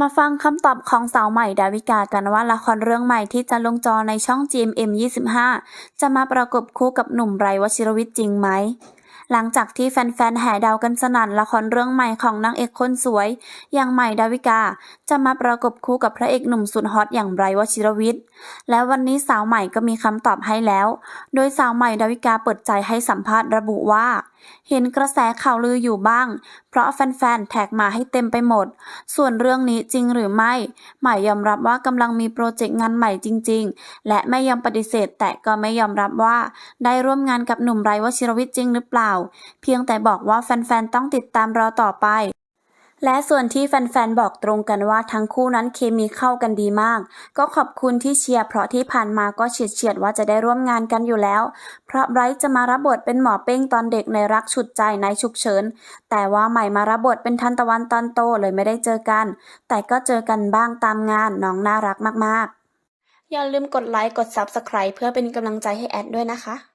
มาฟังคำตอบของสาวใหม่ดาวิกากันว่าละครเรื่องใหม่ที่จะลงจอในช่อง GMM 25 จะมาประกบคู่กับหนุ่มไรวชิรวิทย์จริงไหม หลังจากที่แฟนๆ แห่เดากันสนั่นละครเรื่องใหม่ของนางเอกคนสวย อย่างใหม่ดาวิกา จะมาประกบคู่กับพระเอกหนุ่มสุดฮอตอย่างไบรท์วชิรวิทย์ และวันนี้สาวใหม่ก็มีคำตอบให้แล้ว โดยสาวใหม่ดาวิกาเปิดใจให้สัมภาษณ์ระบุว่าเห็นกระแสข่าวลืออยู่บ้าง เพราะแฟนๆ แท็กมาให้เต็มไปหมด ส่วนเรื่องนี้จริงหรือไม่ ใหม่ยอมรับว่ากำลังมีโปรเจกต์งานใหม่จริง ๆ และไม่ยอมปฏิเสธแต่ก็ไม่ยอมรับว่า ได้ร่วมงานกับหนุ่มไบรท์วชิรวิทย์จริงหรือเปล่า เพียงแต่บอกว่าแฟนๆ ต้องติดตามรอต่อไป และส่วนที่แฟนๆ บอกตรงกันว่าทั้งคู่นั้นเคมีเข้ากันดีมาก ก็ขอบคุณที่เชียร์เพราะที่ผ่านมาก็เฉียดเฉียดๆว่าจะได้ร่วมงานกันอยู่แล้ว เพราะไบรท์จะมารับบทเป็นหมอเป้งตอนเด็กในรักฉุดใจในฉุกเฉิน แต่ว่าใหม่มารับบทเป็นทันตะวันตอนโตเลยไม่ได้เจอกัน แต่ก็เจอกันบ้างตามงานน้องน่ารักมากๆ อย่าลืมกดไลค์ กด Subscribe เพื่อเป็นกำลังใจให้แอดด้วยนะคะ